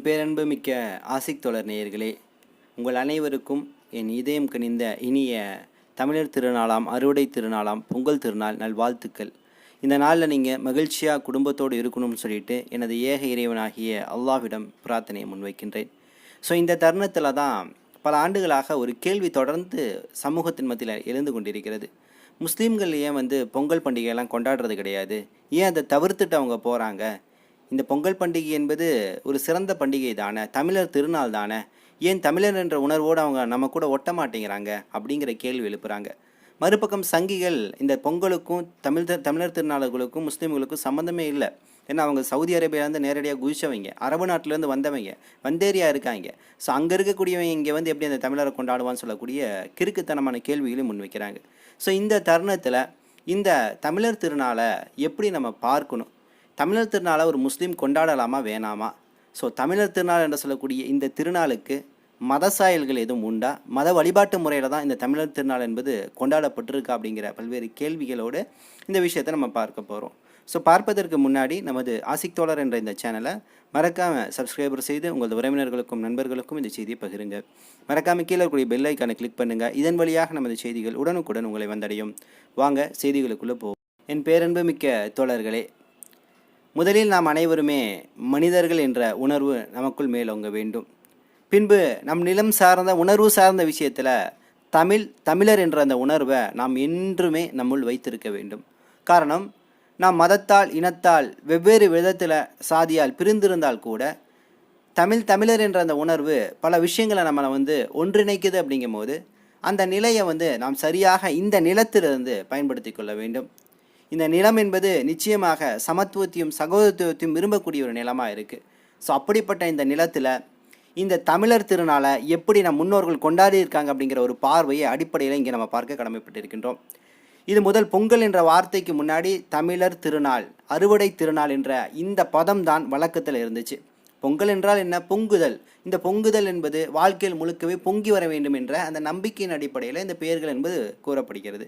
என் பேரன்பு மிக்க ஆசிக் தொடர் நேயர்களே உங்கள் அனைவருக்கும் என் இதயம் கனிந்த இனிய தமிழர் திருநாளாம் அறுவடை திருநாளாம் பொங்கல் திருநாள் நல்வாழ்த்துக்கள். இந்த நாளில் நீங்கள் மகிழ்ச்சியாக குடும்பத்தோடு இருக்கணும்னு சொல்லிட்டு எனது ஏக இறைவனாகிய அல்லாவிடம் பிரார்த்தனையை முன்வைக்கின்றேன். ஸோ இந்த தருணத்தில் தான் பல ஆண்டுகளாக ஒரு கேள்வி தொடர்ந்து சமூகத்தின் மத்தியில் எழுந்து கொண்டிருக்கிறது. முஸ்லீம்கள் ஏன் வந்து பொங்கல் பண்டிகையெல்லாம் கொண்டாடுறது கிடையாது? ஏன் அதை தவிர்த்துட்டு அவங்க போகிறாங்க இந்த பொங்கல் பண்டிகை என்பது ஒரு சிறந்த பண்டிகை தானே? தமிழர் திருநாள் தானே? ஏன் தமிழர் என்ற உணர்வோடு அவங்க நம்ம கூட ஒட்ட மாட்டேங்கிறாங்க? அப்படிங்கிற கேள்வி எழுப்புறாங்க. மறுபக்கம் சங்கிகள் இந்த பொங்கலுக்கும் தமிழ் தமிழர் திருநாளுகளுக்கும் முஸ்லீம்களுக்கும் சம்மந்தமே இல்லை. ஏன்னா அவங்க சவுதி அரேபியாவிலேருந்து நேரடியாக குதிச்சவங்க அரபு நாட்டிலேருந்து வந்தவங்க. வந்தேரியா இருக்காங்க. ஸோ அங்கே இருக்கக்கூடியவங்க இங்கே வந்து எப்படி அந்த தமிழரை கொண்டாடுவான்னு சொல்லக்கூடிய கிறுக்குத்தனமான கேள்விகளையும் முன்வைக்கிறாங்க ஸோ இந்த தருணத்தில் இந்த தமிழர் திருநாளை எப்படி நம்ம பார்க்கணும்? தமிழர் திருநாளை ஒரு முஸ்லீம் கொண்டாடலாமா வேணாமா? ஸோ தமிழர் திருநாள் என்று சொல்லக்கூடிய இந்த திருநாளுக்கு மத சாயல்கள் எதுவும் உண்டா? மத வழிபாட்டு முறையில் தான் இந்த தமிழர் திருநாள் என்பது கொண்டாடப்பட்டிருக்கா அப்படிங்கிற பல்வேறு கேள்விகளோடு இந்த விஷயத்தை நம்ம பார்க்க போகிறோம் ஸோ பார்ப்பதற்கு முன்னாடி நமது ஆசிக் தோழர் என்ற இந்த சேனலை மறக்காமல் சப்ஸ்கிரைபர் செய்து உங்களது உறவினர்களுக்கும் நண்பர்களுக்கும் இந்த செய்தியை பகிருங்க. மறக்காமல் கீழே இருக்கக்கூடிய பெல் ஐக்கானை கிளிக் பண்ணுங்கள் இதன் வழியாக நமது செய்திகள் உடனுக்குடன் உங்களை வந்தடையும். வாங்க செய்திகளுக்குள்ளே போவோம். என் பேரன்பு மிக்க தோழர்களே முதலில் நாம் அனைவருமே மனிதர்கள் என்ற உணர்வு நமக்குள் மேலோங்க வேண்டும். பின்பு நம் நிலம் சார்ந்த உணர்வு சார்ந்த விஷயத்தில் தமிழ் தமிழர் என்ற அந்த உணர்வை நாம் என்றுமே நம்முள் வைத்திருக்க வேண்டும். காரணம் நாம் மதத்தால் இனத்தால் வெவ்வேறு விதத்தில் சாதியால் பிரிந்திருந்தால் கூட தமிழ் தமிழர் என்ற அந்த உணர்வு பல விஷயங்களை நம்மளை வந்து ஒன்றிணைக்குது அப்படிங்கும்போது அந்த நிலையை வந்து நாம் சரியாக இந்த நிலத்திலிருந்து பயன்படுத்தி கொள்ள வேண்டும். இந்த நிலம் என்பது நிச்சயமாக சமத்துவத்தையும் சகோதரத்துவத்தையும் விரும்பக்கூடிய ஒரு நிலமாக இருக்குது ஸோ அப்படிப்பட்ட இந்த நிலத்தில் இந்த தமிழர் திருநாளை எப்படி நம் முன்னோர்கள் கொண்டாடி இருக்காங்க அப்படிங்கிற ஒரு பார்வையை அடிப்படையில் இங்கே நம்ம பார்க்க கடமைப்பட்டிருக்கின்றோம். இது முதல் பொங்கல் என்ற வார்த்தைக்கு முன்னாடி தமிழர் திருநாள் அறுவடை திருநாள் என்ற இந்த பதம் தான் வழக்கத்தில் இருந்துச்சு. பொங்கல் என்றால் என்ன? பொங்குதல். இந்த பொங்குதல் என்பது வாழ்க்கையில் முழுக்கவே பொங்கி வர வேண்டும் என்ற அந்த நம்பிக்கையின் அடிப்படையில் இந்த பெயர்கள் என்பது கூறப்படுகிறது.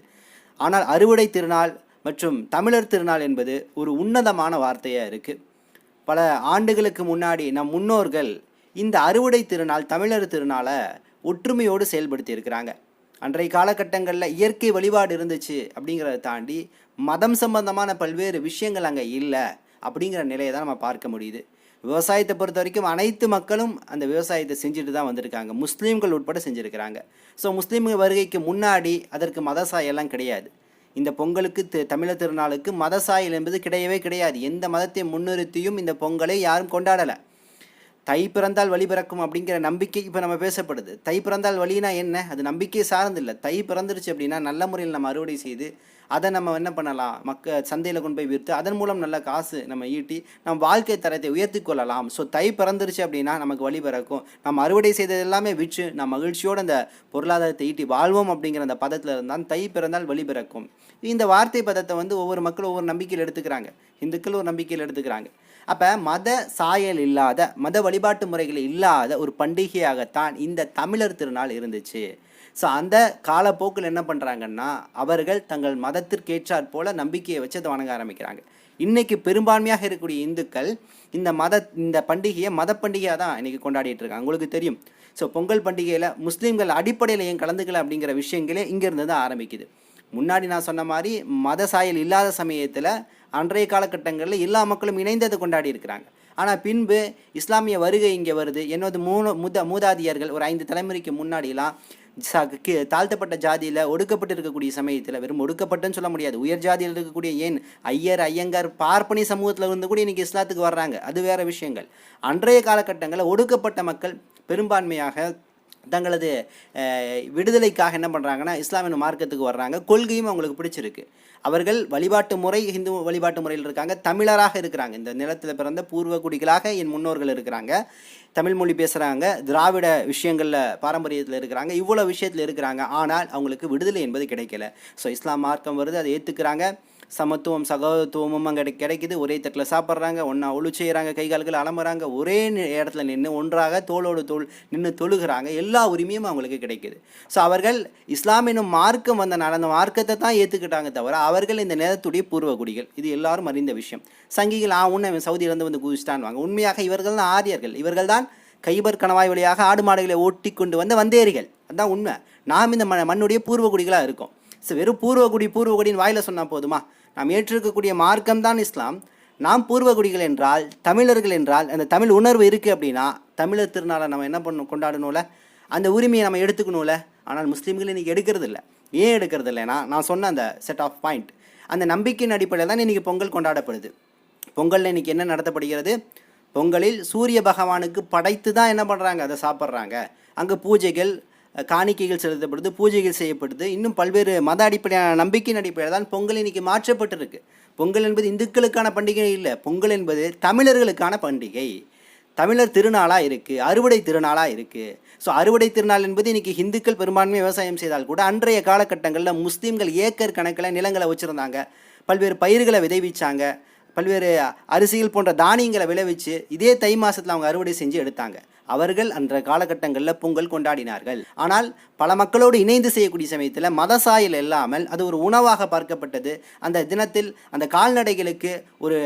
ஆனால் அறுவடை திருநாள் மற்றும் தமிழர் திருநாள் என்பது ஒரு உன்னதமான வார்த்தையாக இருக்குது பல ஆண்டுகளுக்கு முன்னாடி நம் முன்னோர்கள் இந்த அறுவடை திருநாள் தமிழர் திருநாளை ஒற்றுமையோடு செயல்படுத்தி இருக்கிறாங்க அன்றைய காலகட்டங்களில் இயற்கை வழிபாடு இருந்துச்சு அப்படிங்கிறத தாண்டி மதம் சம்பந்தமான பல்வேறு விஷயங்கள் அங்கே இல்லை அப்படிங்கிற நிலையை தான் நம்ம பார்க்க முடியுது. விவசாயத்தை பொறுத்த வரைக்கும் அனைத்து மக்களும் அந்த விவசாயத்தை செஞ்சுட்டு தான் வந்திருக்காங்க. முஸ்லீம்கள் உட்பட செஞ்சுருக்கிறாங்க. ஸோ முஸ்லீம்கள் வருகைக்கு முன்னாடி அதற்கு மத சாயெல்லாம் கிடையாது. இந்த பொங்கலுக்கு தமிழர் திருநாளுக்கு மத சாயல் என்பது கிடையவே கிடையாது. எந்த மதத்தை முன்னிறுத்தியும் இந்த பொங்கலை யாரும் கொண்டாடலை. தை பிறந்தால் வழி பிறக்கும் அப்படிங்கிற நம்பிக்கை இப்போ நம்ம பேசப்படுது. தை பிறந்தால் வழினா என்ன? அது நம்பிக்கை சார்ந்தில்லை. தை பிறந்துருச்சு அப்படின்னா நல்ல முறையில் நம்ம அறுவடை செய்து அதை நம்ம என்ன பண்ணலாம்? மக்க சந்தையில் கொண்டு போய் விற்று அதன் மூலம் நல்ல காசு நம்ம ஈட்டி நம்ம வாழ்க்கை தரத்தை உயர்த்தி கொள்ளலாம். ஸோ தை பிறந்துருச்சு அப்படின்னா நமக்கு வழி பிறக்கும். நம்ம அறுவடை செய்தது எல்லாமே விற்று நம்ம மகிழ்ச்சியோடு அந்த பொருளாதாரத்தை ஈட்டி வாழ்வோம் அப்படிங்கிற அந்த பதத்தில் இருந்தால் தை பிறந்தால் வழி பிறக்கும். இந்த வார்த்தை பதத்தை வந்து ஒவ்வொரு மக்களும் ஒவ்வொரு நம்பிக்கையில் எடுத்துக்கிறாங்க. இந்துக்கள் ஒரு நம்பிக்கையில் எடுத்துக்கிறாங்க. அப்போ மத சாயல் இல்லாத மத வழிபாட்டு முறைகள் இல்லாத ஒரு பண்டிகையாகத்தான் இந்த தமிழர் திருநாள் இருந்துச்சு. ஸோ அந்த காலப்போக்கில் என்ன பண்ணுறாங்கன்னா அவர்கள் தங்கள் மதத்திற்கேற்றாற் போல நம்பிக்கையை வச்சு அதை வணங்க ஆரம்பிக்கிறாங்க. இன்றைக்கி பெரும்பான்மையாக இருக்கக்கூடிய இந்துக்கள் இந்த மத இந்த பண்டிகையை மத பண்டிகையாக தான் இன்றைக்கி கொண்டாடிட்டு இருக்காங்க. உங்களுக்கு தெரியும். ஸோ பொங்கல் பண்டிகையில் முஸ்லீம்கள் அடிப்படையில் ஏன் கலந்துக்கல அப்படிங்கிற விஷயங்களே இங்கேருந்து தான் ஆரம்பிக்குது. முன்னாடி நான் சொன்ன மாதிரி மத சாயல் இல்லாத சமயத்தில் அன்றைய காலகட்டங்களில் எல்லா மக்களும் இணைந்து அதை கொண்டாடி இருக்கிறாங்க. ஆனால் பின்பு இஸ்லாமிய வருகை இங்கே வருது. என்னது மூணு முத மூதாதியர்கள் ஒரு ஐந்து தலைமுறைக்கு முன்னாடிலாம் ச தாழ்த்தப்பட்ட ஜாதியில் ஒடுக்கப்பட்டு இருக்கக்கூடிய சமயத்தில் வெறும் ஒடுக்கப்பட்டுன்னு சொல்ல முடியாது. உயர் ஜாதியில் இருக்கக்கூடிய ஏன் ஐயர் ஐயங்கார் பார்ப்பனி சமூகத்தில் இருந்து கூட இன்றைக்கி இஸ்லாத்துக்கு வர்றாங்க. அது வேறு விஷயங்கள். அன்றைய காலகட்டங்களில் ஒடுக்கப்பட்ட மக்கள் பெரும்பான்மையாக தங்களது விடுதலைக்காக என்ன பண்ணுறாங்கன்னா இஸ்லாமிய மார்க்கத்துக்கு வர்றாங்க. கொள்கையும் அவங்களுக்கு பிடிச்சிருக்கு. அவர்கள் வழிபாட்டு முறை ஹிந்து வழிபாட்டு முறையில் இருக்காங்க. தமிழராக இருக்கிறாங்க. இந்த நிலத்தில் பிறந்த பூர்வ குடிகளாக என் முன்னோர்கள் இருக்கிறாங்க. தமிழ் மொழி பேசுகிறாங்க திராவிட விஷயங்களில் பாரம்பரியத்தில் இருக்கிறாங்க. இவ்வளோ விஷயத்தில் இருக்கிறாங்க. ஆனால் அவங்களுக்கு விடுதலை என்பது கிடைக்கல. ஸோ இஸ்லாம் மார்க்கம் வருது. அதை ஏற்றுக்கிறாங்க சமத்துவம் சகோதரத்துவமும் அங்கே கிடைக்குது. ஒரே தட்டில் சாப்பிட்றாங்க ஒன்றா ஒழு செய்கிறாங்க கை கால்கள் அலம்புறாங்க. ஒரே இடத்துல நின்று ஒன்றாக தோளோடு தோல் நின்று தொழுகிறாங்க. எல்லா உரிமையும் அவங்களுக்கு கிடைக்குது. ஸோ அவர்கள் இஸ்லாம் என்னும் மார்க்கம் வந்தனால அந்த மார்க்கத்தை தான் ஏற்றுக்கிட்டாங்க தவிர அவர்கள் இந்த நேரத்துடைய பூர்வகுடிகள் இது எல்லாரும் அறிந்த விஷயம். சங்கிகள் ஆ உன்னை இவன் சவுதியிலேருந்து வந்து குதிச்சிட்டான் வாங்க உண்மையாக இவர்கள் தான் ஆரியர்கள். இவர்கள் தான் கைபர் கணவாய் வழியாக ஆடு மாடுகளை ஓட்டி கொண்டு வந்த வந்தேரிகள். அதுதான் உண்மை. நாம் இந்த ம மண்ணுடைய பூர்வகுடிகளாக இருக்கோம். ஸோ வெறும் பூர்வகுடி பூர்வகுடின்னு வாயில் சொன்னால் போதுமா? நாம் ஏற்றிருக்கக்கூடிய மார்க்கம் தான் இஸ்லாம். நாம் பூர்வகுடிகள் என்றால் தமிழர்கள் என்றால் அந்த தமிழ் உணர்வு இருக்குது அப்படின்னா தமிழர் திருநாளை நம்ம என்ன பண்ணணும் கொண்டாடணும்ல? அந்த உரிமையை நம்ம எடுத்துக்கணும்ல? ஆனால் முஸ்லீம்கள் இன்றைக்கி எடுக்கிறது இல்லை ஏன் எடுக்கிறது இல்லைன்னா நான் சொன்ன அந்த செட் ஆஃப் பாயிண்ட் அந்த நம்பிக்கையின் அடிப்படையில் தான் இன்றைக்கி பொங்கல் கொண்டாடப்படுது. பொங்கலில் இன்றைக்கி என்ன நடத்தப்படுகிறது? பொங்கலில் சூரிய பகவானுக்கு படைத்து தான் என்ன பண்ணுறாங்க அதை சாப்பிட்றாங்க. அங்கே பூஜைகள் காணிக்கைகள் செலுத்தப்படுது பூஜைகள் செய்யப்படுது. இன்னும் பல்வேறு மத அடிப்படையான நம்பிக்கையின் அடிப்படையில் தான் பொங்கல் இன்னைக்கு மாற்றப்பட்டிருக்கு. பொங்கல் என்பது இந்துக்களுக்கான பண்டிகை இல்லை. பொங்கல் என்பது தமிழர்களுக்கான பண்டிகை. தமிழர் திருநாளாக இருக்குது அறுவடை திருநாளாக இருக்குது ஸோ அறுவடை திருநாள் என்பது இன்றைக்கி ஹிந்துக்கள் பெரும்பான்மை விவசாயம் செய்தால் கூட அன்றைய காலகட்டங்களில் முஸ்லீம்கள் ஏக்கர் கணக்கில் நிலங்களை வச்சுருந்தாங்க. பல்வேறு பயிர்களை விதைவிச்சாங்க. பல்வேறு அரிசிகள் போன்ற தானியங்களை விளைவிச்சு இதே தை மாதத்தில் அவங்க அறுவடை செஞ்சு எடுத்தாங்க. அவர்கள் அன்ற காலகட்டங்களில் பொங்கல் கொண்டாடினார்கள். ஆனால் பல மக்களோடு இணைந்து செய்யக்கூடிய சமயத்தில் மத சாயல் இல்லாமல் அது ஒரு உணவாக பார்க்கப்பட்டது. அந்த தினத்தில் அந்த கால்நடைகளுக்கு ஒரு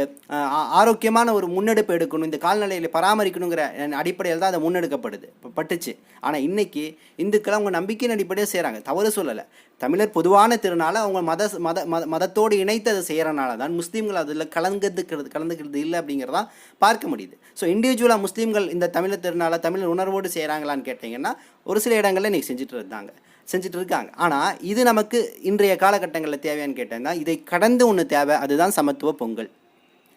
ஆரோக்கியமான ஒரு முன்னெடுப்பு எடுக்கணும் இந்த கால்நடைகளை பராமரிக்கணுங்கிற அடிப்படையில் தான் அதை முன்னெடுக்கப்படுது பட்டுச்சு. ஆனால் இன்னைக்கு இந்துக்கள் அவங்க நம்பிக்கையின் அடிப்படையாக செய்கிறாங்க தவறு சொல்லலை. தமிழர் பொதுவான திருநாளை அவங்க மத மத மத மதத்தோடு இணைத்து அதை செய்கிறனால தான். முஸ்லீம்கள் அதில் கலந்துக்கிறது கலந்துக்கிறது இல்லை அப்படிங்கிறதான் பார்க்க முடியுது. ஸோ இண்டிவிஜுவலாக முஸ்லீம்கள் இந்த தமிழர் திருநாளை தமிழ் உணர்வோடு செய்கிறாங்களான்னு கேட்டிங்கன்னா ஒரு சில இடங்களில் இன்றைக்கி செஞ்சுட்டு இருந்தாங்க செஞ்சுட்டு இருக்காங்க ஆனால் இது நமக்கு இன்றைய காலகட்டங்களில் தேவையான்னு கேட்டேன்னா இதை கடந்து ஒன்று தேவை அதுதான் சமத்துவ பொங்கல்.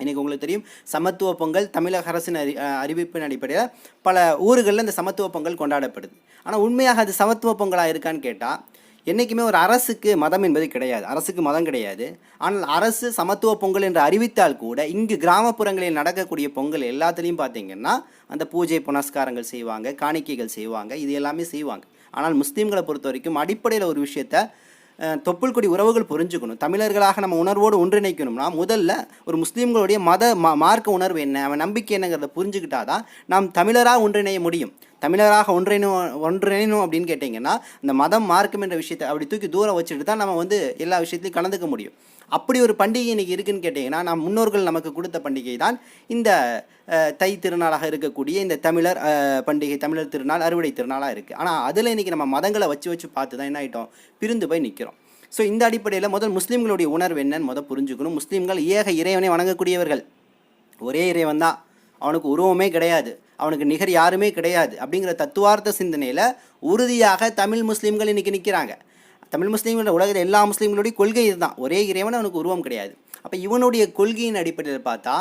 இன்றைக்கி உங்களுக்கு தெரியும் சமத்துவ பொங்கல் தமிழக அரசின் அறி அறிவிப்பின் அடிப்படையில் பல ஊர்களில் இந்த சமத்துவ பொங்கல் கொண்டாடப்படுது. ஆனால் உண்மையாக அது சமத்துவ பொங்கலாக இருக்கான்னு கேட்டால் என்றைக்குமே ஒரு அரசுக்கு மதம் என்பது கிடையாது. அரசுக்கு மதம் கிடையாது. ஆனால் அரசு சமத்துவ பொங்கல் என்று அறிவித்தால் கூட இங்கு கிராமப்புறங்களில் நடக்கக்கூடிய பொங்கல் எல்லாத்துலேயும் பார்த்தீங்கன்னா அந்த பூஜை புனஸ்காரங்கள் செய்வாங்க காணிக்கைகள் செய்வாங்க இது எல்லாமே செய்வாங்க. ஆனால் முஸ்லீம்களை பொறுத்த வரைக்கும் அடிப்படையில் ஒரு விஷயத்த தொப்புள் கொடி உறவுகள் புரிஞ்சுக்கணும். தமிழர்களாக நம்ம உணர்வோடு ஒன்றிணைக்கணும்னா முதல்ல ஒரு முஸ்லீம்களுடைய மத மா மார்க்க உணர்வு என்ன அவன் நம்பிக்கை என்னங்கிறத புரிஞ்சுக்கிட்டாதான் நாம் தமிழராக ஒன்றிணைய முடியும். தமிழராக ஒன்றிணும் ஒன்றிணைணும் அப்படின்னு கேட்டிங்கன்னா இந்த மதம் மார்க்கம் என்ற விஷயத்தை அப்படி தூக்கி தூரம் வச்சுட்டு தான் நம்ம வந்து எல்லா விஷயத்தையும் கலந்துக்க முடியும். அப்படி ஒரு பண்டிகை இன்னைக்கு இருக்குன்னு கேட்டிங்கன்னா நம் முன்னோர்கள் நமக்கு கொடுத்த பண்டிகை தான் இந்த தை திருநாளாக இருக்கக்கூடிய இந்த தமிழர் பண்டிகை தமிழர் திருநாள் அறுவடை திருநாளாக இருக்குது ஆனால் அதில் இன்றைக்கி நம்ம மதங்களை வச்சு வச்சு பார்த்து தான் என்ன ஆகிட்டோம் பிரிந்து போய் நிற்கிறோம் ஸோ இந்த அடிப்படையில் முதல் முஸ்லீம்களுடைய உணர்வு என்னன்னு முதல் புரிஞ்சுக்கணும். முஸ்லீம்கள் ஏக இறைவனை வணங்கக்கூடியவர்கள். ஒரே இறைவன் தான் அவனுக்கு உருவமே கிடையாது. அவனுக்கு நிகர் யாருமே கிடையாது. அப்படிங்கிற தத்துவார்த்த சிந்தனையில் உறுதியாக தமிழ் முஸ்லீம்கள் இன்றைக்கி நிற்கிறாங்க தமிழ் முஸ்லீம்கள் உலகத்தில் எல்லா முஸ்லீம்களுடைய கொள்கை இதுதான். ஒரே இறைவன் அவனுக்கு உருவம் கிடையாது. அப்போ இவனுடைய கொள்கையின் அடிப்படையில் பார்த்தா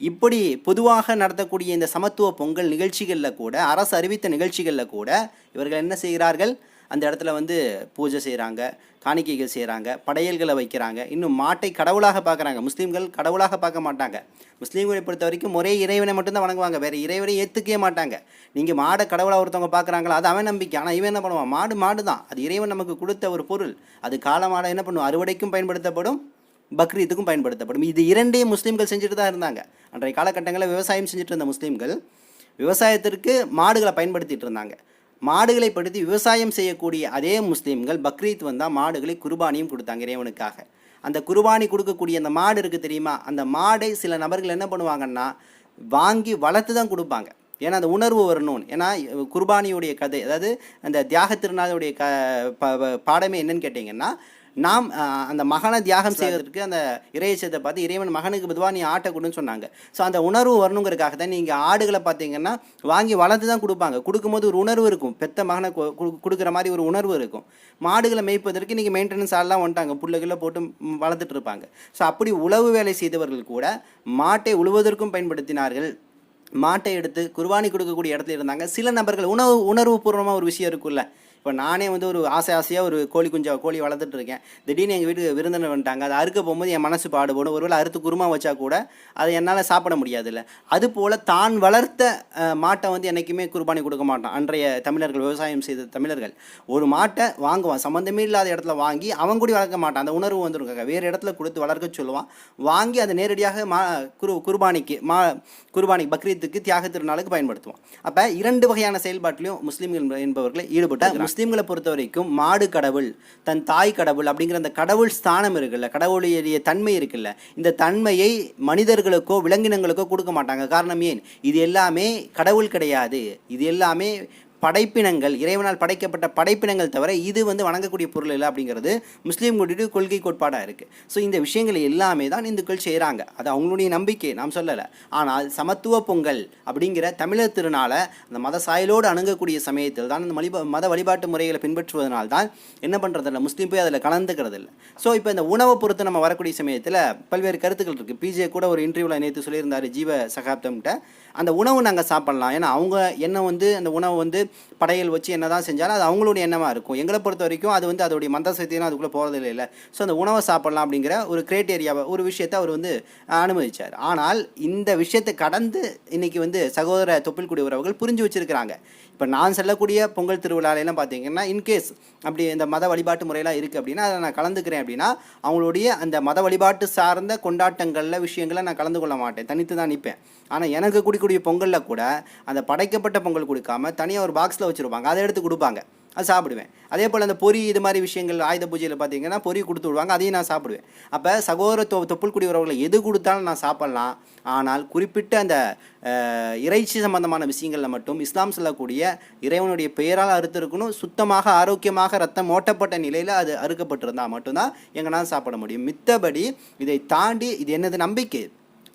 இப்படி பொதுவாக நடத்தக்கூடிய இந்த சமத்துவ பொங்கல் நிகழ்ச்சிகளில் கூட அரசு அறிவித்த நிகழ்ச்சிகளில் கூட இவர்கள் என்ன செய்கிறார்கள்? அந்த இடத்துல வந்து பூஜை செய்கிறாங்க காணிக்கைகள் செய்கிறாங்க படையல்களை வைக்கிறாங்க. இன்னும் மாட்டை கடவுளாக பார்க்குறாங்க. முஸ்லீம்கள் கடவுளாக பார்க்க மாட்டாங்க. முஸ்லீம்களை பொறுத்த வரைக்கும் ஒரே இறைவனை மட்டும்தான் வணங்குவாங்க. வேறு இறைவனை ஏற்றுக்கவே மாட்டாங்க. நீங்கள் மாடை கடவுளாக ஒருத்தவங்க பார்க்குறாங்களா? அது அவன் நம்பிக்கை. ஆனால் இவன் என்ன பண்ணுவான்? மாடு மாடு தான் அது இறைவன் நமக்கு கொடுத்த ஒரு பொருள். அது கால மாடை என்ன பண்ணுவோம் அறுவடைக்கும் பயன்படுத்தப்படும் பக்ரீத்துக்கும் பயன்படுத்தப்படும். இது இரண்டையும் முஸ்லீம்கள் செஞ்சுட்டு தான் இருந்தாங்க. அன்றைய காலகட்டங்களில் விவசாயம் செஞ்சுட்டு இருந்த முஸ்லீம்கள் விவசாயத்திற்கு மாடுகளை பயன்படுத்திட்டு இருந்தாங்க. மாடுகளை படுத்தி விவசாயம் செய்யக்கூடிய அதே முஸ்லீம்கள் பக்ரீத் வந்தால் மாடுகளை குர்பானியும் கொடுத்தாங்க இறைவனுக்காக. அந்த குர்பானி கொடுக்கக்கூடிய அந்த மாடு இருக்குது தெரியுமா? அந்த மாடை சில நபர்கள் என்ன பண்ணுவாங்கன்னா வாங்கி வளர்த்து தான் கொடுப்பாங்க. ஏன்னா அந்த உணர்வு வரணும்னு ஏன்னா குர்பானியுடைய கதை அதாவது அந்த தியாக திருநாளுடைய க ப- பாடமே என்னன்னு கேட்டிங்கன்னா நாம் அந்த மகனை தியாகம் செய்வதற்கு அந்த இறையச்சத்தை பார்த்து இறைவன் மகனுக்கு பொதுவாக நீ ஆட்டை கொடுன்னு சொன்னாங்க. ஸோ அந்த உணர்வு வரணுங்கிறதுக்காக தான் நீங்கள் ஆடுகளை பார்த்தீங்கன்னா வாங்கி வளர்த்து தான் கொடுப்பாங்க. கொடுக்கும்போது ஒரு உணர்வு இருக்கும். பெத்த மகனை கொடுக்குற மாதிரி ஒரு உணர்வு இருக்கும். மாடுகளை மேய்ப்பதற்கு இன்றைக்கி மெயின்டெனன்ஸ் ஆள்லாம் வந்துட்டாங்க. புல்லுகளை போட்டு வளர்த்துட்டு இருப்பாங்க. ஸோ அப்படி உழவு வேலை செய்தவர்கள் கூட மாட்டை உழுவதற்கும் பயன்படுத்தினார்கள். மாட்டை எடுத்து குர்பானி கொடுக்கக்கூடிய இடத்துல இருந்தாங்க. சில நபர்கள் உணவு உணர்வுபூர்வமாக ஒரு விஷயம் இருக்குல்ல இப்போ நானே வந்து ஒரு ஆசை ஆசையாக ஒரு கோழி குஞ்சா கோழி வளர்த்துட்டு இருக்கேன். திடீர்னு எங்கள் வீட்டுக்கு விருந்தினர் வந்துட்டாங்க. அதை அறுக்க போகும்போது என் மனசு பாடுபடும். ஒருவேளை அறுத்து குருமா வச்சா கூட அதை என்னால் சாப்பிட முடியாதுல்ல. அதுபோல் தான் வளர்த்த மாட்டை வந்து என்றைக்குமே குர்பானி கொடுக்க மாட்டான். அன்றைய தமிழர்கள் விவசாயம் செய்த தமிழர்கள். ஒரு மாட்டை வாங்குவான். சம்மந்தமே இல்லாத இடத்துல வாங்கி அவன் கூட வளர்க்க மாட்டான். அந்த உணர்வு வந்துருக்காங்க. வேறு இடத்துல கொடுத்து வளர்க்க சொல்லுவான். வாங்கி அதை நேரடியாக மா குரு குர்பானிக்கு மா குர்பானி பக்ரீத்துக்கு தியாக திருநாளுக்கு பயன்படுத்துவான். அப்போ இரண்டு வகையான செயல்பாட்டிலையும் முஸ்லீம்கள் என்பவர்களை ஈடுபட்டு முஸ்லீம்களை பொறுத்த வரைக்கும் மாடு கடவுள் தன் தாய் கடவுள் அப்படிங்கிற அந்த கடவுள் ஸ்தானம் இருக்குல்ல கடவுளுடைய தன்மை இருக்குல்ல இந்த தன்மையை மனிதர்களுக்கோ விலங்கினங்களுக்கோ கொடுக்க மாட்டாங்க. காரணம் ஏன்? இது எல்லாமே கடவுள் கிடையாது. இது எல்லாமே படைப்பினங்கள் இறைவனால் படைக்கப்பட்ட படைப்பினங்கள் தவிர இது வந்து வணங்கக்கூடிய பொருள் இல்லை அப்படிங்கிறது முஸ்லீம்களுடைய கொள்கை கோட்பாடாக இருக்குது ஸோ இந்த விஷயங்கள் எல்லாமே தான் இந்துக்கள் செய்கிறாங்க அது அவங்களுடைய நம்பிக்கை நாம் சொல்லலை. ஆனால் சமத்துவ பொங்கல் அப்படிங்கிற தமிழர் திருநாளை அந்த மத சாயலோடு அணுகக்கூடிய சமயத்தில் தான் அந்த மலிப மத வழிபாட்டு முறைகளை பின்பற்றுவதனால் தான் என்ன பண்ணுறதில்ல முஸ்லீம் போய் அதில் கலந்துக்கிறது இல்லை. ஸோ இப்போ இந்த உணவை பொறுத்து நம்ம வரக்கூடிய சமயத்தில் பல்வேறு கருத்துக்கள் இருக்குது பிஜே கூட ஒரு இன்டர்வியூவில் நேற்று சொல்லியிருந்தார் ஜீவ சகாப்தம்கிட்ட. அந்த உணவு நாங்கள் சாப்பிட்லாம். ஏன்னா அவங்க என்ன வந்து அந்த உணவு வந்து படையல் வச்சு என்ன தான் செஞ்சாலும் அது அவங்களுடைய எண்ணமாக இருக்கும். எங்களை பொறுத்த வரைக்கும் அது வந்து அதோடைய மந்த சக்தியெல்லாம் அதுக்குள்ளே போகிறது இல்லை. ஸோ அந்த உணவை சாப்பிட்லாம் அப்படிங்கிற ஒரு கிரைட்டேரியாவை ஒரு விஷயத்தை அவர் வந்து அனுமதிச்சார். ஆனால் இந்த விஷயத்தை கடந்து இன்னைக்கு வந்து சகோதர தொப்பில்குடி உறவுகள் புரிஞ்சு வச்சுருக்கிறாங்க. இப்போ நான் செல்லக்கூடிய பொங்கல் திருவிழாலையெல்லாம் பார்த்தீங்கன்னா இன்கேஸ் அப்படி இந்த மத வழிபாட்டு முறையெல்லாம் இருக்குது அப்படின்னா அதை நான் கலந்துக்கிறேன் அப்படின்னா அவங்களுடைய அந்த மத வழிபாட்டு சார்ந்த கொண்டாட்டங்களில் விஷயங்களை நான் கலந்து கொள்ள மாட்டேன். தனித்து தான் நிற்பேன் ஆனால் எனக்கு குடிக்கூடிய பொங்கலில் கூட அந்த படைக்கப்பட்ட பொங்கல் கொடுக்காம தனியாக ஒரு பாக்ஸில் வச்சுருப்பாங்க. அதை எடுத்து கொடுப்பாங்க. அது சாப்பிடுவேன். அதே போல் அந்த பொரி இது மாதிரி விஷயங்கள் ஆயுத பூஜையில் பார்த்தீங்கன்னா பொரி கொடுத்து விடுவாங்க அதையும் நான் சாப்பிடுவேன். அப்போ சகோதர தொ தொப்புள்குடி உறவுகளை எது கொடுத்தாலும் நான் சாப்பிட்லாம். ஆனால் குறிப்பிட்ட அந்த இறைச்சி சம்பந்தமான விஷயங்களில் மட்டும் இஸ்லாம் சொல்லக்கூடிய இறைவனுடைய பெயரால் அறுத்திருக்கணும். சுத்தமாக ஆரோக்கியமாக ரத்தம் ஓட்டப்பட்ட நிலையில் அது அறுக்கப்பட்டிருந்தால் மட்டும்தான் எங்களால் சாப்பிட முடியும். மித்தபடி இதை தாண்டி இது என்னது நம்பிக்கை?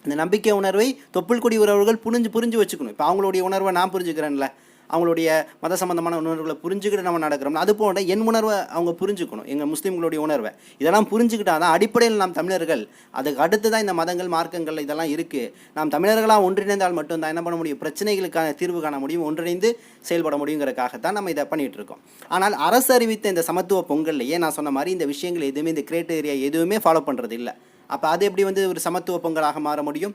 இந்த நம்பிக்கை உணர்வை தொப்புள் குடி உறவுகள் புரிஞ்சு புரிஞ்சு வச்சுக்கணும். இப்போ அவங்களுடைய உணர்வை நான் புரிஞ்சுக்கிறேன்ல. அவங்களுடைய மத சம்பந்தமான உணர்வுகளை புரிஞ்சுக்கிட்டு நம்ம நடக்கிறோம் அது போன்ற என் உணர்வை அவங்க புரிஞ்சுக்கணும். எங்கள் முஸ்லீம்களுடைய உணர்வை. இதெல்லாம் புரிஞ்சுக்கிட்டால் தான் அடிப்படையில் நாம் தமிழர்கள் அதுக்கு அடுத்து தான் இந்த மதங்கள் மார்க்கங்கள் இதெல்லாம் இருக்குது நாம் தமிழர்களாக ஒன்றிணைந்தால் மட்டும்தான் என்ன பண்ண முடியும்? பிரச்சனைகளுக்கான தீர்வு காண முடியும் ஒன்றிணைந்து செயல்பட முடியுங்கிறதுக்காகத்தான் நம்ம இதை பண்ணிகிட்டு இருக்கோம். ஆனால் அரசு அறிவித்த இந்த சமத்துவ பொங்கல்லையே நான் சொன்ன மாதிரி இந்த விஷயங்கள் எதுவுமே இந்த கிரேட்டேரியா எதுவுமே ஃபாலோ பண்ணுறது இல்லை அப்போ அது எப்படி வந்து ஒரு சமத்துவ பொங்கலாக மாற முடியும்?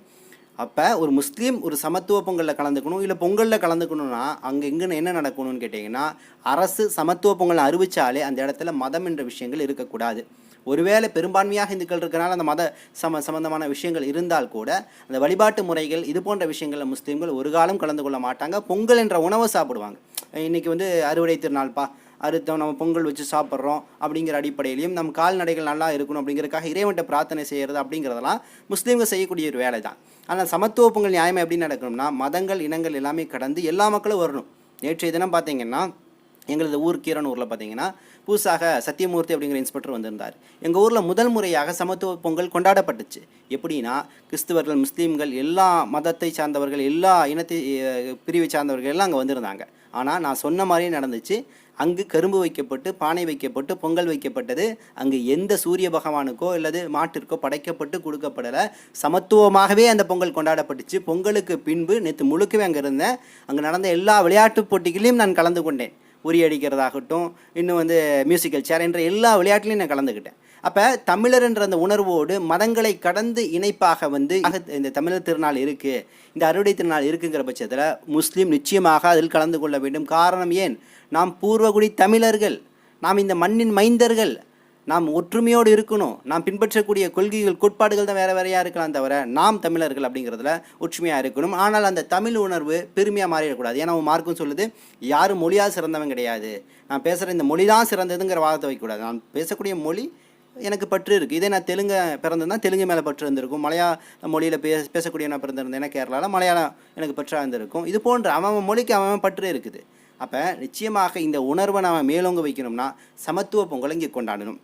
அப்போ ஒரு முஸ்லீம் ஒரு சமத்துவ பொங்கலில் கலந்துக்கணும் இல்லை பொங்கலில் கலந்துக்கணும்னா அங்கே எங்கே என்ன நடக்கணும்னு கேட்டிங்கன்னா அரசு சமத்துவ பொங்கல் அறிவித்தாலே அந்த இடத்துல மதம் என்ற விஷயங்கள் இருக்கக்கூடாது. ஒருவேளை பெரும்பான்மையாக இந்துக்கள் இருக்கிறனால அந்த மத சம சம்பந்தமான விஷயங்கள் இருந்தால் கூட அந்த வழிபாட்டு முறைகள் இது போன்ற விஷயங்களில் முஸ்லீம்கள் ஒரு காலம் கலந்து கொள்ள மாட்டாங்க. பொங்கல் என்ற உணவை சாப்பிடுவாங்க. இன்றைக்கி வந்து அறுவடை திருநாள்ப்பா அறுத்தம் நம்ம பொங்கல் வச்சு சாப்பிட்றோம் அப்படிங்கிற அடிப்படையிலையும் நம் கால்நடைகள் நல்லா இருக்கணும் அப்படிங்கிறதுக்காக இறைவன்ட்ட பிரார்த்தனை செய்கிறது அப்படிங்கிறதெல்லாம் முஸ்லீம்கள் செய்யக்கூடிய ஒரு வேலை தான். ஆனால் சமத்துவ பொங்கல் நியாயம் எப்படி நடக்கணும்னா மதங்கள் இனங்கள் எல்லாமே கடந்து எல்லா மக்களும் வரணும். நேற்றைய தினம் பார்த்தீங்கன்னா எங்களது ஊர் கீரனூரில் பார்த்தீங்கன்னா புதுசாக சத்தியமூர்த்தி அப்படிங்கிற இன்ஸ்பெக்டர் வந்திருந்தார். எங்கள் ஊரில் முதல் முறையாக சமத்துவ பொங்கல் கொண்டாடப்பட்டுச்சு. எப்படின்னா கிறிஸ்துவர்கள் முஸ்லீம்கள் எல்லா மதத்தை சார்ந்தவர்கள் எல்லா இனத்தை பிரிவை சார்ந்தவர்கள் எல்லாம் அங்கே வந்திருந்தாங்க. ஆனால் நான் சொன்ன மாதிரியே நடந்துச்சு. அங்கு கரும்பு வைக்கப்பட்டு பானை வைக்கப்பட்டு பொங்கல் வைக்கப்பட்டது. அங்கு எந்த சூரிய பகவானுக்கோ அல்லது மாட்டிற்கோ படைக்கப்பட்டு கொடுக்கப்படலை. சமத்துவமாகவே அந்த பொங்கல் கொண்டாடப்பட்டுச்சு. பொங்கலுக்கு பின்பு நேற்று முழுக்கவே அங்கே இருந்தேன். அங்கே நடந்த எல்லா விளையாட்டுப் போட்டிகளையும் நான் கலந்து கொண்டேன். உரி அடிக்கிறதாகட்டும் இன்னும் வந்து மியூசிக்கல் சேர் என்ற எல்லா விளையாட்டுலையும் நான் கலந்துக்கிட்டேன். அப்போ தமிழர் என்ற அந்த உணர்வோடு மதங்களை கடந்து இணைப்பாக வந்து இந்த தமிழர் திருநாள் இருக்குது இந்த அறுவடை திருநாள் இருக்குங்கிற பட்சத்தில் முஸ்லீம் நிச்சயமாக அதில் கலந்து கொள்ள வேண்டும். காரணம் ஏன்? நாம் பூர்வகுடி தமிழர்கள் நாம் இந்த மண்ணின் மைந்தர்கள் நாம் ஒற்றுமையோடு இருக்கணும். நாம் பின்பற்றக்கூடிய கொள்கைகள் கோட்பாடுகள் தான் வேறு வேறையாக இருக்கலாம் தவிர நாம் தமிழர்கள் அப்படிங்கிறதுல ஒற்றுமையாக இருக்கணும். ஆனால் அந்த தமிழ் உணர்வு பெருமையாக மாறிடக்கூடாது. ஏன்னா அவன் மார்க்கும் சொல்லுது யாரும் மொழியாக சிறந்தவன் கிடையாது. நான் பேசுகிற இந்த மொழி தான் சிறந்ததுங்கிற வாதத்தை வைக்கக்கூடாது. நான் பேசக்கூடிய மொழி எனக்கு பற்று இருக்குது இதே நான் தெலுங்கு பிறந்திருந்தால் தெலுங்கு மேலே பற்று இருந்திருக்கும். மலையாள மொழியில் பே பேசக்கூடிய நான் பிறந்திருந்தேன்னா கேரளாவில் மலையாளம் எனக்கு பற்றாக இருந்திருக்கும். இது போன்ற அவன் மொழிக்கு அவன் அவன் பற்று இருக்குது. அப்போ நிச்சயமாக இந்த உணர்வை நாம் மேலோங்க வைக்கணும்னா சமத்துவ பொங்கலை இங்கே கொண்டாடணும்.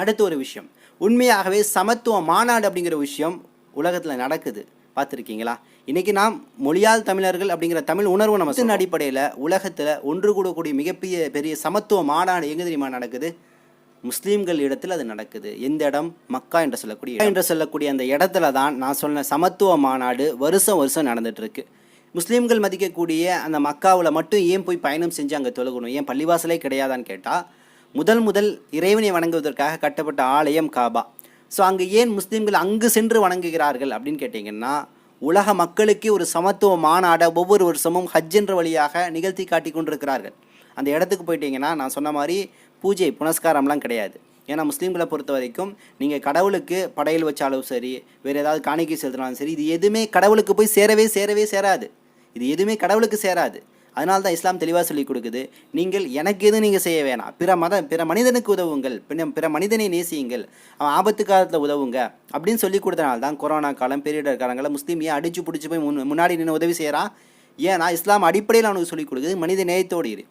அடுத்த ஒரு விஷயம். உண்மையாகவே சமத்துவ மாநாடு அப்படிங்கிற விஷயம் உலகத்தில் நடக்குது. பார்த்துருக்கீங்களா? இன்றைக்கி நாம் மொழியால் தமிழர்கள் அப்படிங்கிற தமிழ் உணர்வு நம்ம அடிப்படையில் உலகத்தில் ஒன்று கூடக்கூடிய மிகப்பெரிய பெரிய சமத்துவ மாநாடு எங்கே தெரியுமா நடக்குது? முஸ்லீம்கள் இடத்தில் அது நடக்குது. எந்த இடம்? மக்கா என்று சொல்லக்கூடிய என்று சொல்லக்கூடிய அந்த இடத்துல தான் நான் சொன்ன சமத்துவ மாநாடு வருஷம் வருஷம் நடந்துகிட்ருக்கு இருக்கு முஸ்லீம்கள் மதிக்கக்கூடிய அந்த மக்காவில் மட்டும் ஏன் போய் பயணம் செஞ்சு அங்கே தொழுகணும்? ஏன் பள்ளிவாசலே கிடையாதான்னு கேட்டால் முதல் முதல் இறைவனை வணங்குவதற்காக கட்டப்பட்ட ஆலயம் காபா. ஸோ அங்கே ஏன் முஸ்லீம்கள் அங்கு சென்று வணங்குகிறார்கள் அப்படின்னு கேட்டிங்கன்னா உலக மக்களுக்கே ஒரு சமத்துவ மாநாட ஒவ்வொரு வருஷமும் ஹஜ் என்ற வழியாக நிகழ்த்தி காட்டி கொண்டிருக்கிறார்கள். அந்த இடத்துக்கு போயிட்டீங்கன்னா நான் சொன்ன மாதிரி பூஜை புனஸ்காரம்லாம் கிடையாது. ஏன்னா முஸ்லீம்களை பொறுத்த வரைக்கும் நீங்கள் கடவுளுக்கு படையல் வச்சாலும் சரி வேறு ஏதாவது காணிக்கை செலுத்தினாலும் சரி இது எதுவுமே கடவுளுக்கு போய் சேரவே சேரவே சேராது. இது எதுவுமே கடவுளுக்கு சேராது. அதனால தான் இஸ்லாம் தெளிவாக சொல்லிக் கொடுக்குது. நீங்கள் எனக்கு எதுவும் நீங்கள் செய்ய வேணாம். பிற மத பிற மனிதனுக்கு உதவுங்கள். பிற பிற மனிதனை நேசியுங்கள். அவன் ஆபத்து காலத்தில் உதவுங்க. அப்படின்னு சொல்லி கொடுத்தனால தான் கொரோனா காலம் பேரிடர் காலங்களில் முஸ்லீம் ஏன் அடிச்சு பிடிச்சி போய் முன் முன்னாடி நின்று உதவி செய்கிறான் ஏன்னா இஸ்லாம் அடிப்படையில் அவனுக்கு சொல்லிக் கொடுக்குது. மனித நேயத்தோடு இரு.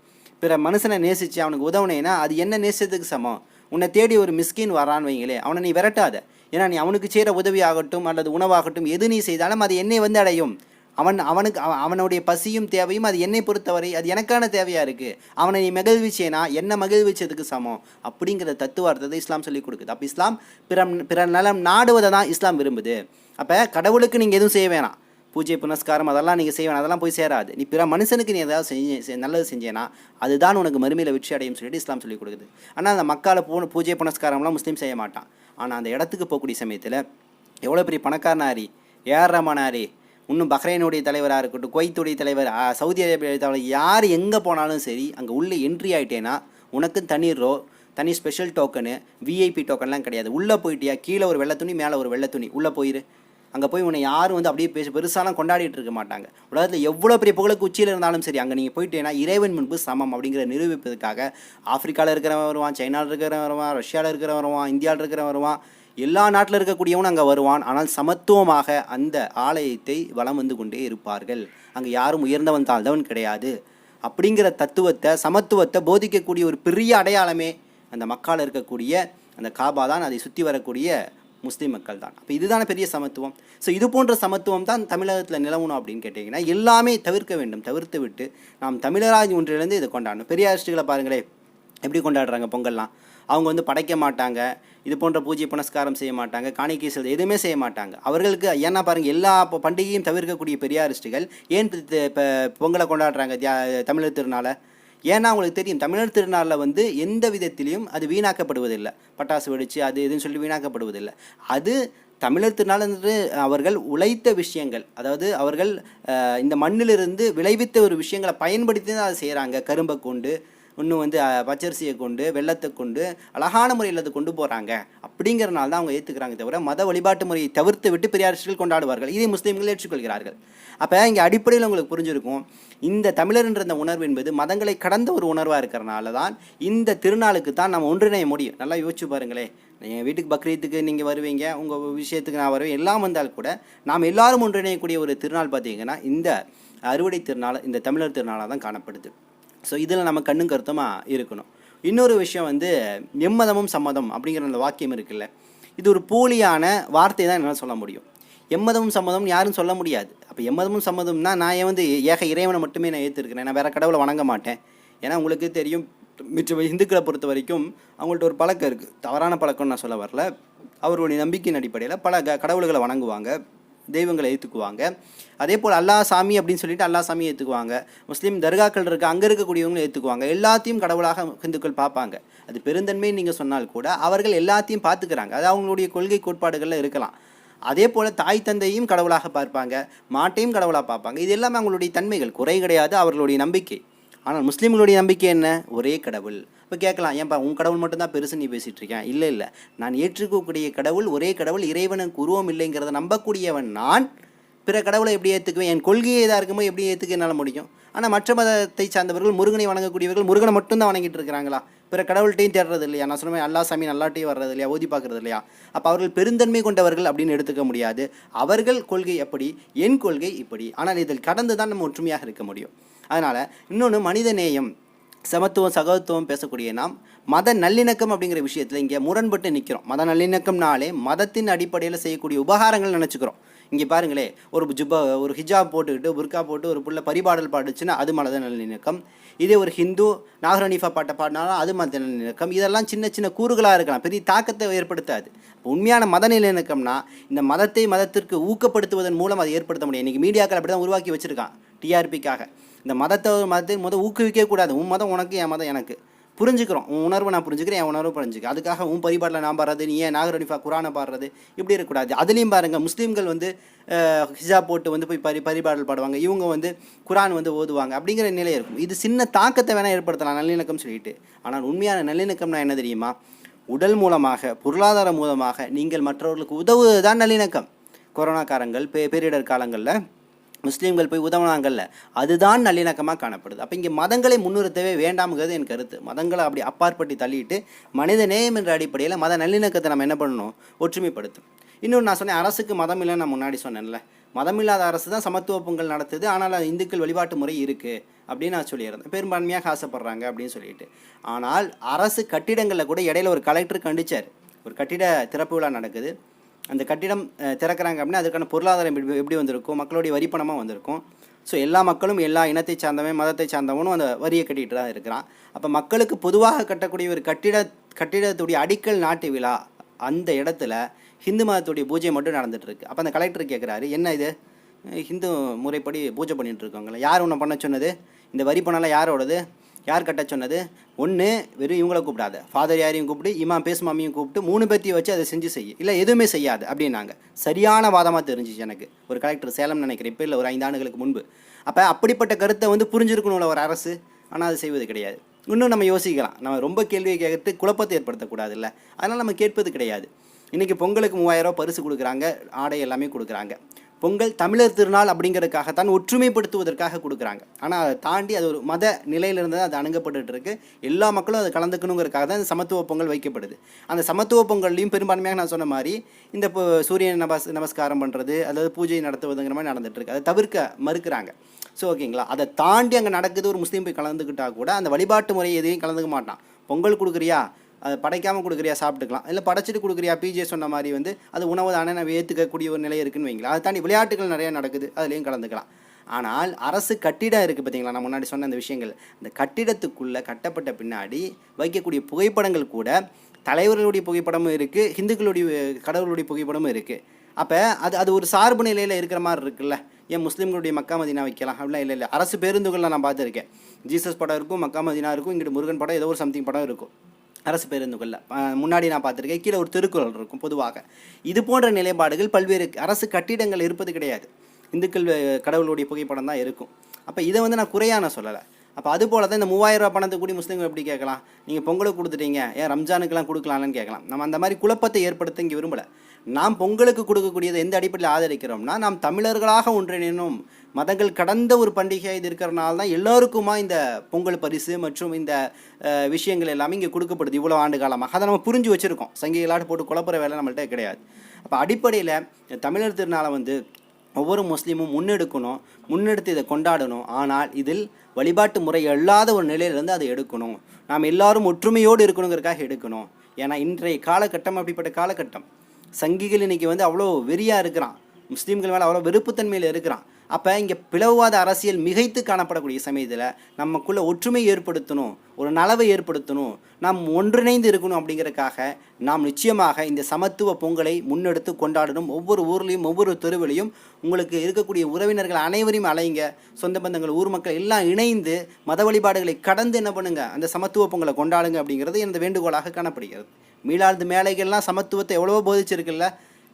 பிற மனுஷனை நேசித்து அவனுக்கு உதவுனேன்னா அது என்ன நேசத்துக்கு சமம்? உன்னை தேடி ஒரு மிஸ்கின் வரான்னு வைங்களே அவனை நீ விரட்டாத. ஏன்னா நீ அவனுக்கு செய்கிற உதவி ஆகட்டும் அல்லது உணவாகட்டும் எது நீ செய்தாலும் அது என்னை வந்து அடையும். அவன் அவனுக்கு அவனுடைய பசியும் தேவையும் அது என்னை பொறுத்தவரை அது எனக்கான தேவையாக இருக்குது அவனை நீ மகிழ்விச்சேனா? என்ன மகிழ்விச்சதுக்கு சமம்? அப்படிங்கிற தத்துவார்த்தத்தை இஸ்லாம் சொல்லிக் கொடுக்குது. அப்போ இஸ்லாம் பிற பிற நலம் நாடுவதை தான் இஸ்லாம் விரும்புது. அப்போ கடவுளுக்கு நீங்கள் எதுவும் செய்ய வேணாம். பூஜை புனஸ்காரம் அதெல்லாம் நீங்கள் செய்வேன் அதெல்லாம் போய் சேராது. நீ பிற மனுஷனுக்கு நீ ஏதாவது செஞ்சு நல்லது செஞ்சேன்னா அதுதான் உனக்கு மறுமையில் வெற்றி அடையும் சொல்லிட்டு இஸ்லாம் சொல்லி கொடுக்குது. ஆனால் அந்த மக்கால பூ பூஜை புனஸ்காரம்லாம் முஸ்லீம் செய்ய மாட்டான். ஆனால் அந்த இடத்துக்கு போகக்கூடிய சமயத்தில் எவ்வளோ பெரிய பணக்காரனாரி ஏஆர் ரமானாரி இன்னும் பஹ்ரைனுடைய தலைவராக இருக்கட்டும் குவைத்துடைய தலைவர் சவுதி அரேபியா தலைவர் யார் எங்கே போனாலும் சரி அங்கே உள்ளே என்ட்ரி ஆகிட்டேன்னா உனக்கு தனி ரோ தனி ஸ்பெஷல் டோக்கனு விஐபி டோக்கன்லாம் கிடையாது. உள்ளே போயிட்டியா? கீழே ஒரு வெள்ளை துணி மேலே ஒரு வெள்ளை துணி உள்ளே போயிரு. அங்கே போய் உன்னை யாரும் வந்து அப்படியே பேச பெருசாலாம் கொண்டாடிட்டு இருக்க மாட்டாங்க. உலகத்தில் எவ்வளோ பெரிய புகழுக்கு உச்சியில் இருந்தாலும் சரி அங்கே நீங்கள் போயிட்டேன்னா இறைவன் முன்பு சமம் அப்படிங்கிற நிரூபிப்பதற்காக ஆப்பிரிக்காவில் இருக்கிறவன் வருவான் சைனாவில் இருக்கிறவன் வருவான் ரஷ்யாவில் இருக்கிறவன் வருவான் இந்தியாவில் இருக்கிறவன் வருவான் எல்லா நாட்டில் இருக்கக்கூடியவனும் அங்கே வருவான். ஆனால் சமத்துவமாக அந்த ஆலயத்தை வலம் வந்து கொண்டே இருப்பார்கள். அங்கே யாரும் உயர்ந்தவன் தாழ்ந்தவன் கிடையாது. அப்படிங்கிற தத்துவத்தை சமத்துவத்தை போதிக்கக்கூடிய ஒரு பெரிய அடையாளமே அந்த மக்கால் இருக்கக்கூடிய அந்த காபா தான் அதை சுற்றி வரக்கூடிய முஸ்லீம் மக்கள் தான். அப்போ இதுதான பெரிய சமத்துவம்? ஸோ இது போன்ற சமத்துவம் தான் தமிழகத்தில் நிலவணும் அப்படின்னு கேட்டிங்கன்னா எல்லாமே தவிர்க்க வேண்டும். தவிர்த்து விட்டு நாம் தமிழராஜ் ஒன்றிலிருந்து இதை கொண்டாடணும். பெரியாரிஸ்டுகளை பாருங்களேன் எப்படி கொண்டாடுறாங்க பொங்கல்லாம்? அவங்க வந்து படைக்க மாட்டாங்க. இது போன்ற பூஜை புனஸ்காரம் செய்ய மாட்டாங்க காணிக்கை செலுத்த எதுவுமே செய்ய மாட்டாங்க. அவர்களுக்கு ஏன்னா பாருங்கள் எல்லா பண்டிகையும் தவிர்க்கக்கூடிய பெரியாரிஸ்டுகள் ஏன் இப்போ பொங்கலை கொண்டாடுறாங்க தியா தமிழர் திருநாளை? ஏன்னா அவங்களுக்கு தெரியும் தமிழர் திருநாளில் வந்து எந்த விதத்திலையும் அது வீணாக்கப்படுவதில்லை. பட்டாசு வெடிச்சு அது இதுன்னு சொல்லி வீணாக்கப்படுவதில்லை. அது தமிழர் திருநாள் அவர்கள் உழைத்த விஷயங்கள். அதாவது அவர்கள் இந்த மண்ணிலிருந்து விளைவித்த ஒரு விஷயங்களை பயன்படுத்தி தான் அதை செய்கிறாங்க. கரும்பை கொண்டு இன்னும் வந்து பச்சரிசியை கொண்டு வெள்ளத்தை கொண்டு அழகான முறையில் அதை கொண்டு போகிறாங்க அப்படிங்கிறனால தான் அவங்க ஏற்றுக்கிறாங்க தவிர மத வழிபாட்டு முறையை தவிர்த்து விட்டு பெரியாரிஸ்டுகள் கொண்டாடுவார்கள். இதை முஸ்லீம்கள் ஏற்றுக்கொள்கிறார்கள். அப்போ இங்கே அடிப்படையில் உங்களுக்கு புரிஞ்சிருக்கும். இந்த தமிழர் என்ற இந்த உணர்வு என்பது மதங்களை கடந்த ஒரு உணர்வாக இருக்கிறனால தான் இந்த திருநாளுக்கு தான் நம்ம ஒன்றிணைய முடியும். நல்லா யோசிச்சு பாருங்களேன். என் வீட்டுக்கு பக்ரீத்துக்கு நீங்கள் வருவீங்க உங்கள் விஷயத்துக்கு நான் வருவேன் எல்லாம் வந்தால் கூட நாம் எல்லாரும் ஒன்றிணையக்கூடிய ஒரு திருநாள் பார்த்தீங்கன்னா இந்த அறுவடை திருநாள் இந்த தமிழர் திருநாளாக தான் காணப்படுது. ஸோ இதில் நம்ம கண்ணும் கருத்துமாக இருக்கணும். இன்னொரு விஷயம் வந்து எம்மதமும் சம்மதம் அப்படிங்கிற அந்த வாக்கியம் இருக்குல்ல. இது ஒரு போலியான வார்த்தை தான் என்னால் சொல்ல முடியும். எம்மதமும் சம்மதம் யாரும் சொல்ல முடியாது. அப்போ எம்மதமும் சம்மதம்னா நான் ஏன் வந்து ஏக இறைவனை மட்டுமே நான் ஏற்றுருக்கிறேன் நான் வேறு கடவுளை வணங்க மாட்டேன். ஏன்னா உங்களுக்கு தெரியும் மிச்ச இந்துக்களை பொறுத்த வரைக்கும் அவங்கள்ட்ட ஒரு பழக்கம் இருக்குது தவறான பழக்கம்னு நான் சொல்ல வரல. அவர்களுடைய நம்பிக்கையின் அடிப்படையில் பல க கடவுள்களை வணங்குவாங்க. தெய்வங்களை ஏற்றுக்குவாங்க அதே போல் அல்லா சாமி அப்படின்னு சொல்லிட்டு அல்லா சாமியை ஏற்றுக்குவாங்க முஸ்லீம் தர்காக்கள் இருக்க அங்கே இருக்கக்கூடியவங்களும் ஏற்றுக்குவாங்க எல்லாத்தையும் கடவுளாக ஹிந்துக்கள் பார்ப்பாங்க. அது பெருந்தன்மை நீங்கள் சொன்னால் கூட அவர்கள் எல்லாத்தையும் பார்த்துக்கிறாங்க. அது அவங்களுடைய கொள்கை கோட்பாடுகளில் இருக்கலாம். அதே போல் தாய் தந்தையும் கடவுளாக பார்ப்பாங்க. மாட்டையும் கடவுளாக பார்ப்பாங்க. இது எல்லாமே அவங்களுடைய தன்மைகள். குறை கிடையாது அவர்களுடைய நம்பிக்கை. ஆனால் முஸ்லீம்களுடைய நம்பிக்கை என்ன? ஒரே கடவுள். இப்போ கேட்கலாம் ஏன்பா உன் கடவுள் மட்டும்தான் பெருசு நீ பேசிகிட்டு இருக்கேன் இல்லை இல்லை. நான் ஏற்றுக்கக்கூடிய கடவுள் ஒரே கடவுள் இறைவனுக்கு உருவம் இல்லைங்கிறத நம்பக்கூடியவன் நான். பிற கடவுளை எப்படி ஏற்றுக்குவேன் என் கொள்கையை இதாக இருக்கும்போது எப்படி ஏற்றுக்க என்னால் முடியும்? ஆனால் மற்ற மதத்தை சார்ந்தவர்கள் முருகனை வணங்கக்கூடியவர்கள் முருகனை மட்டும்தான் வணங்கிட்டு இருக்கிறாங்களா? பிற கடவுள்கிட்டையும் தேடுறது இல்லையா? நான் சொன்னேன் அல்லா சாமி நல்லாட்டையும் வர்றது இல்லையா? ஓதி பார்க்குறது இல்லையா? அப்போ அவர்கள் பெருந்தன்மை கொண்டவர்கள் அப்படின்னு எடுத்துக்க முடியாது. அவர்கள் கொள்கை எப்படி? என் கொள்கை இப்படி. ஆனால் இதில் கடந்து தான் நம்ம ஒற்றுமையாக இருக்க முடியும். அதனால் இன்னொன்று மனித நேயம் சமத்துவம் சகோதரத்துவம் பேசக்கூடிய நாம் மத நல்லிணக்கம் அப்படிங்கிற விஷயத்தில் இங்கே முரண்பட்டு நிற்கிறோம் மத நல்லிணக்கம்னாலே மதத்தின் அடிப்படையில் செய்யக்கூடிய உபகாரங்கள் நினச்சிக்கிறோம். இங்கே பாருங்களே ஒரு ஜுப்பா ஒரு ஹிஜாப் போட்டுக்கிட்டு புர்கா போட்டு ஒரு புள்ள பரிபாடல் பாடுச்சுன்னா அது மத நல்லிணக்கம். இதே ஒரு ஹிந்து நாகரணிஃபா பாட்டை பாடினாலும் அது மத நல்லிணக்கம். இதெல்லாம் சின்ன சின்ன கூறுகளாக இருக்கலாம். பெரிய தாக்கத்தை ஏற்படுத்தாது. உண்மையான மத நல்லிணக்கம்னா இந்த மதத்தை மதத்திற்கு ஊக்கப்படுத்துவதன் மூலம் அதை ஏற்படுத்த முடியும். இன்றைக்கி மீடியாக்கள் அப்படி தான் உருவாக்கி வச்சுருக்கான் டிஆர்பிக்காக இந்த மதத்தை ஒரு மதத்தை முத ஊக்குவிக்கவே கூடாது. உன் மதம் உனக்கு என் மதம் எனக்கு. புரிஞ்சுக்கிறோம். உன் உணர்வை நான் புரிஞ்சுக்கிறேன் என் உணர்வு புரிஞ்சுக்க அதுக்காக உன் பரிபாட்டில் நான் பாடுறது நீ ஏன் நாகரடிஃபா குரானை பாடுறது? இப்படி இருக்கக்கூடாது. அதுலேயும் பாருங்கள் முஸ்லீம்கள் வந்து ஹிஜாப் போட்டு வந்து போய் பரி பரிபாடல் பாடுவாங்க. இவங்க வந்து குரான் வந்து ஓதுவாங்க. அப்படிங்கிற நிலை இருக்கும். இது சின்ன தாக்கத்தை வேணால் ஏற்படுத்தலாம் நல்லிணக்கம் சொல்லிட்டு. ஆனால் உண்மையான நல்லிணக்கம்னா என்ன தெரியுமா? உடல் மூலமாக பொருளாதார மூலமாக நீங்கள் மற்றவர்களுக்கு உதவுவது தான் நல்லிணக்கம். கொரோனா காலங்கள் பே பேரிடர் காலங்களில் முஸ்லீம்கள் போய் உதவுனாங்கல்ல அதுதான் நல்லிணக்கமாக காணப்படுது. அப்போ இங்கே மதங்களை முன்னிறுத்தவே வேண்டாம்ங்கிறது என் கருத்து. மதங்களை அப்படி அப்பாற்பட்டு தள்ளிட்டு மனித நேயம் என்ற அடிப்படையில் மத நல்லிணக்கத்தை நம்ம என்ன பண்ணணும்? ஒற்றுமைப்படுத்தும் இன்னொன்று நான் சொன்னேன் அரசுக்கு மதம் இல்லைன்னு நான் முன்னாடி சொன்னேன்ல. மதம் இல்லாத அரசு தான் சமத்துவ பொங்கல் நடத்துது ஆனால் அது இந்துக்கள் வழிபாட்டு முறை இருக்குது அப்படின்னு நான் சொல்லியிருந்தேன். பெரும்பான்மையாக ஆசைப்படுறாங்க அப்படின்னு சொல்லிட்டு. ஆனால் அரசு கட்டிடங்களில் கூட இடையில ஒரு கலெக்டர் கண்டிச்சார். ஒரு கட்டிட திறப்பு விழா நடக்குது. அந்த கட்டிடம் திறக்கிறாங்க அப்படின்னா அதுக்கான பொருளாதாரம் எப்படி எப்படி வந்திருக்கும்? மக்களுடைய வரிப்பணமாக வந்திருக்கும். ஸோ எல்லா மக்களும் எல்லா இனத்தை சார்ந்தவன் மதத்தை சார்ந்தவனும் அந்த வரியை கட்டிகிட்டு தான் இருக்கிறான். அப்போ மக்களுக்கு பொதுவாக கட்டக்கூடிய ஒரு கட்டிட கட்டிடத்துடைய அடிக்கல் நாட்டு விழா அந்த இடத்துல ஹிந்து மதத்துடைய பூஜை மட்டும் நடந்துகிட்ருக்கு அப்போ அந்த கலெக்டர் கேட்குறாரு என்ன இது? ஹிந்து முறைப்படி பூஜை பண்ணிகிட்டு இருக்காங்களா யார் உன்னை பண்ண சொன்னது? இந்த வரி பணம்லாம் யாரோடது? யார் கட்ட சொன்னது? ஒன்று வெறும் இவங்கள கூப்பிடாத. ஃபாதர் யாரையும் கூப்பிட்டு இமாம் பேசு மாமியும் கூப்பிட்டு மூணு பேர்த்தையும் வச்சு அதை செஞ்சு செய்ய. இல்லை எதுவுமே செய்யாது அப்படின்னாங்க. சரியான வாதமாக தெரிஞ்சிச்சு எனக்கு. ஒரு கலெக்டர் சேலம் நினைக்கிறேன். இப்போ இல்லை ஒரு ஐந்து ஆண்டுகளுக்கு முன்பு. அப்போ அப்படிப்பட்ட கருத்தை வந்து புரிஞ்சிருக்கணும்ல ஒரு அரசு? ஆனால் அது செய்வது கிடையாது. இன்னும் நம்ம யோசிக்கலாம். நம்ம ரொம்ப கேள்வியை கேட்டு குழப்பத்தை ஏற்படுத்தக்கூடாதுல்ல. அதனால் நம்ம கேட்பது கிடையாது. இன்றைக்கி பொங்கலுக்கு மூவாயிரம் பரிசு கொடுக்குறாங்க. ஆடை எல்லாமே கொடுக்குறாங்க. பொங்கல் தமிழர் திருநாள் அப்படிங்கிறதுக்காகத்தான் ஒற்றுமைப்படுத்துவதற்காக கொடுக்குறாங்க. ஆனால் அதை தாண்டி அது ஒரு மத நிலையிலிருந்து அது அணுகப்பட்டுட்டு இருக்கு எல்லா மக்களும் அதை கலந்துக்கணுங்கிறதுக்காக தான் இந்த சமத்துவ பொங்கல் வைக்கப்படுது. அந்த சமத்துவ பொங்கல்லையும் பெரும்பான்மையாக நான் சொன்ன மாதிரி இந்த இப்போ சூரியன் நமஸ் நமஸ்காரம் பண்ணுறது அதாவது பூஜை நடத்துவதுங்கிற மாதிரி நடந்துட்டு அதை தவிர்க்க மறுக்கிறாங்க. ஸோ ஓகேங்களா? அதை தாண்டி அங்கே நடக்குது ஒரு முஸ்லீம் போய் கலந்துக்கிட்டால் கூட அந்த வழிபாட்டு முறை எதையும் கலந்துக்க மாட்டான். பொங்கல் கொடுக்குறியா? அதை படைக்காமல் கொடுக்குறியா சாப்பிட்டுக்கலாம். இல்லை படைச்சிட்டு கொடுக்குறியா பிஜே சொன்ன மாதிரி வந்து அது உணவு தானே நம்ம ஏற்றுக்கக்கூடிய ஒரு நிலை இருக்குன்னு வைங்களா அதை தாண்டி விளையாட்டுகள் நிறையா நடக்குது அதுலேயும் கலந்துக்கலாம். ஆனால் அரசு கட்டிடம் இருக்குது பார்த்தீங்களா? நான் முன்னாடி சொன்ன அந்த விஷயங்கள். அந்த கட்டிடத்துக்குள்ளே கட்டப்பட்ட பின்னாடி வைக்கக்கூடிய புகைப்படங்கள் கூட தலைவர்களுடைய புகைப்படமும் இருக்குது ஹிந்துக்களுடைய கடவுளுடைய புகைப்படமும் இருக்குது அப்போ அது அது ஒரு சார்பு நிலையில் இருக்கிற மாதிரி இருக்குல்ல? ஏன் முஸ்லீம்களுடைய மக்கா மதினா வைக்கலாம்? அப்படிலாம் இல்லை இல்லை. அரசு பேருந்துகளில் நான் பார்த்துருக்கேன். ஜீசஸ் படம் இருக்கும் மக்கா மதினா இருக்கும் இங்கிட்டு முருகன் படம் ஏதோ ஒரு சம்திங் படம் இருக்கும். அரசு பேருந்துகளில். முன்னாடி நான் பார்த்துருக்கேன் கீழே ஒரு திருக்குறள் இருக்கும் பொதுவாக. இது போன்ற நிலைப்பாடுகள் பல்வேறு அரசு கட்டிடங்கள் இருப்பது கிடையாது. இந்துக்கள் கடவுளுடைய புகைப்படம் தான் இருக்கும். அப்போ இதை வந்து நான் குறையான நான் சொல்லலை. அப்போ அது போல தான் இந்த மூவாயிரம் ரூபா பணத்தை கூடி முஸ்லீம்கள் எப்படி கேட்கலாம்? நீங்கள் பொங்கலுக்கு கொடுத்துட்டீங்க ஏன் ரம்ஜானுக்கெல்லாம் கொடுக்கலாம்னு கேட்கலாம். நம்ம அந்த மாதிரி குழப்பத்தை ஏற்படுத்த இங்கே விரும்பலை. நாம் பொங்கலுக்கு கொடுக்கக்கூடியதை எந்த அடிப்படையில் ஆதரிக்கிறோம்னா நாம் தமிழர்களாக ஒன்றிணைனும் மதங்கள் கடந்த ஒரு பண்டிகை இது இருக்கிறனால தான் எல்லோருக்குமா இந்த பொங்கல் பரிசு மற்றும் இந்த விஷயங்கள் எல்லாமே இங்கே கொடுக்கப்படுது இவ்வளோ ஆண்டு காலமாக அதை நம்ம புரிஞ்சு வச்சுருக்கோம். சங்கிகளாட்டு போட்டு குழப்புற வேலை நம்மள்ட்ட கிடையாது. அப்போ அடிப்படையில் தமிழர் திருநாளை வந்து ஒவ்வொரு முஸ்லீமும் முன்னெடுக்கணும் முன்னெடுத்து இதை கொண்டாடணும். ஆனால் இதில் வழிபாட்டு முறை இல்லாத ஒரு நிலையிலிருந்து அதை எடுக்கணும். நாம் எல்லாரும் ஒற்றுமையோடு இருக்கணுங்கிறதுக்காக எடுக்கணும். ஏன்னா இன்றைய காலகட்டம் அப்படிப்பட்ட காலகட்டம். சங்கிகள் இன்றைக்கி வந்து அவ்வளோ வெறியாக இருக்கிறான். முஸ்லீம்கள் மேலே அவ்வளோ வெறுப்புத்தன்மையில் இருக்கிறான். அப்போ இங்கே பிளவுவாத அரசியல் மிகைத்து காணப்படக்கூடிய சமயத்தில் நமக்குள்ளே ஒற்றுமை ஏற்படுத்தணும் ஒரு நலவை ஏற்படுத்தணும் நாம் ஒன்றிணைந்து இருக்கணும் அப்படிங்கிறதுக்காக நாம் நிச்சயமாக இந்த சமத்துவ பொங்கலை முன்னெடுத்து கொண்டாடணும். ஒவ்வொரு ஊர்லேயும் ஒவ்வொரு தெருவிலையும் உங்களுக்கு இருக்கக்கூடிய உறவினர்கள் அனைவரையும் அலைங்க சொந்த பந்தங்கள் ஊர் மக்கள் எல்லாம் இணைந்து மத வழிபாடுகளை கடந்து என்ன பண்ணுங்க? அந்த சமத்துவ பொங்கலை கொண்டாடுங்க அப்படிங்கிறது எனது வேண்டுகோளாக காணப்படுகிறது. மீளாழ்ந்து மேலைகள்லாம் சமத்துவத்தை எவ்வளவோ போதிச்சிருக்குல்ல.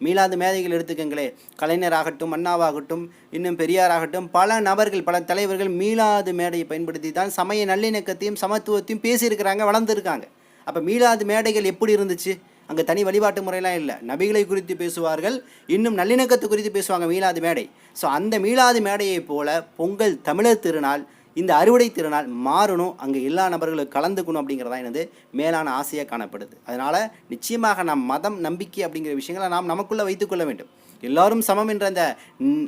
மீளாது மேதைகள் எடுத்துக்கங்களே. கலைஞராகட்டும் அண்ணாவாகட்டும் இன்னும் பெரியாராகட்டும் பல நபர்கள் பல தலைவர்கள் மீளாது மேடையை பயன்படுத்தி தான் சமய நல்லிணக்கத்தையும் சமத்துவத்தையும் பேசியிருக்கிறாங்க வளர்ந்துருக்காங்க. அப்போ மீளாது மேடைகள் எப்படி இருந்துச்சு? அங்கே தனி வழிபாட்டு முறையெல்லாம் இல்லை. நபிகளை குறித்து பேசுவார்கள் இன்னும் நல்லிணக்கத்தை குறித்து பேசுவாங்க மீளாது மேடை. ஸோ அந்த மீளாது மேடையைப் போல பொங்கல் தமிழர் திருநாள் இந்த அறுவடை திருநாள் மாறணும் அங்கே எல்லா நபர்களும் கலந்துக்கணும் அப்படிங்கிறதா எனது மேலான ஆசையாக காணப்படுது. அதனால் நிச்சயமாக நாம் மதம் நம்பிக்கை அப்படிங்கிற விஷயங்களை நாம் நமக்குள்ளே வைத்துக்கொள்ள வேண்டும். எல்லாரும் சமம் என்ற அந்த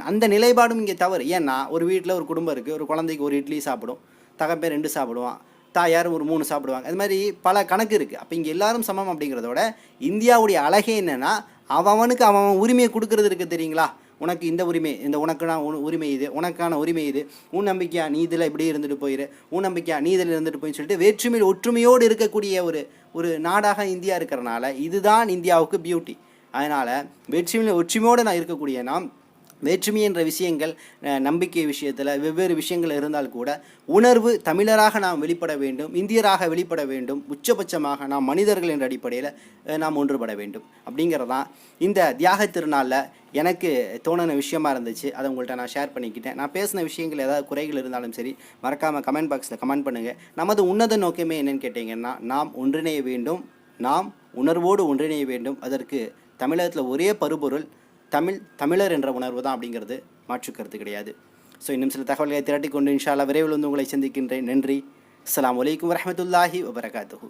அந்த நிலைப்பாடும் இங்கே தவறு. ஏன்னா ஒரு வீட்டில் ஒரு குடும்பம் இருக்குது ஒரு குழந்தைக்கு ஒரு இட்லி சாப்பிடும் தகப்பேர் ரெண்டு சாப்பிடுவான் தாயார் ஒரு மூணு சாப்பிடுவாங்க. அது மாதிரி பல கணக்கு இருக்குது அப்போ இங்கே எல்லாரும் சமம் அப்படிங்கிறத விட இந்தியாவுடைய அழகே என்னென்னா அவனுக்கு அவன் அவன் உரிமையை கொடுக்கறது இருக்குது தெரியுங்களா? உனக்கு இந்த உரிமை இந்த உனக்கான உ- உரிமை இது உனக்கான உரிமை இது. உன் நம்பிக்கையா நீ இதில் இப்படி இருந்துட்டு போயிரு. உன் நம்பிக்கையா நீ இதில் இருந்துட்டு போயின்னு சொல்லிட்டு வேற்றுமையில் ஒற்றுமையோடு இருக்கக்கூடிய ஒரு ஒரு நாடாக இந்தியா இருக்கிறனால இதுதான் இந்தியாவுக்கு பியூட்டி அதனால் வேற்றுமையில் ஒற்றுமையோடு நான் இருக்கக்கூடிய நாம் வேற்றுமை என்ற விஷயங்கள் நம்பிக்கை விஷயத்தில் வெவ்வேறு விஷயங்கள் இருந்தால் கூட உணர்வு தமிழராக நாம் வெளிப்பட வேண்டும் இந்தியராக வெளிப்பட வேண்டும் உச்சபட்சமாக நாம் மனிதர்கள் என்ற அடிப்படையில் நாம் ஒன்றுபட வேண்டும். அப்படிங்கிறதான் இந்த தியாக திருநாளில் எனக்கு தோணுன விஷயமா இருந்துச்சு. அதை உங்கள்கிட்ட நான் ஷேர் பண்ணிக்கிட்டேன். நான் பேசின விஷயங்கள் ஏதாவது குறைகள் இருந்தாலும் சரி மறக்காமல் கமெண்ட் பாக்ஸில் கமெண்ட் பண்ணுங்கள் நமது உன்னத நோக்கமே என்னென்னு கேட்டிங்கன்னா நாம் ஒன்றிணைய வேண்டும் நாம் உணர்வோடு ஒன்றிணைய வேண்டும். அதற்கு தமிழகத்தில் ஒரே பருபொருள் தமிழ் தமிழர் என்ற உணர்வு தான் அப்படிங்கிறது மாற்றுக் கருத்து கிடையாது. ஸோ இன்னும் சில தகவல்களை திரட்டிக்கொண்டு கொண்டு விரைவில் வந்து உங்களை சந்திக்கின்றேன். நன்றி. அஸ்லாம் வலைக்கம் வரமத்துல்லாஹி வபரகாத்துஹு.